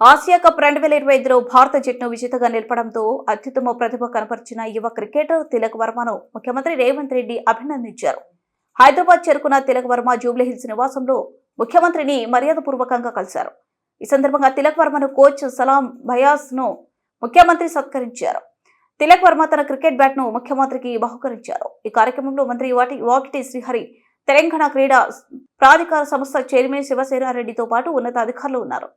Asia cup రెండు వేల ఇరవై ఐదులో భారత జట్టును విజేతగా నిలపడంతో అత్యుత్తమ ప్రతిభ కనపరిచిన యువ క్రికెటర్ తిలక్ వర్మను ముఖ్యమంత్రి రేవంత్ రెడ్డి అభినందించారు. హైదరాబాద్ చేరుకున్న తిలక్ వర్మ జూబ్లీహిల్స్ నివాసంలో ముఖ్యమంత్రిని మర్యాదపూర్వకంగా కలిశారు. ఈ సందర్భంగా తిలక్ వర్మను కోచ్ సలాం భయాస్ను ముఖ్యమంత్రి సత్కరించారు. తిలక్ వర్మ తన క్రికెట్ బ్యాట్ను ముఖ్యమంత్రికి బహుకరించారు. ఈ కార్యక్రమంలో మంత్రి వాటి వాకిటి శ్రీహరి తెలంగాణ క్రీడా ప్రాధికార సంస్థ చైర్మన్ శివసేనారెడ్డితో పాటు ఉన్నతాధికారులు ఉన్నారు.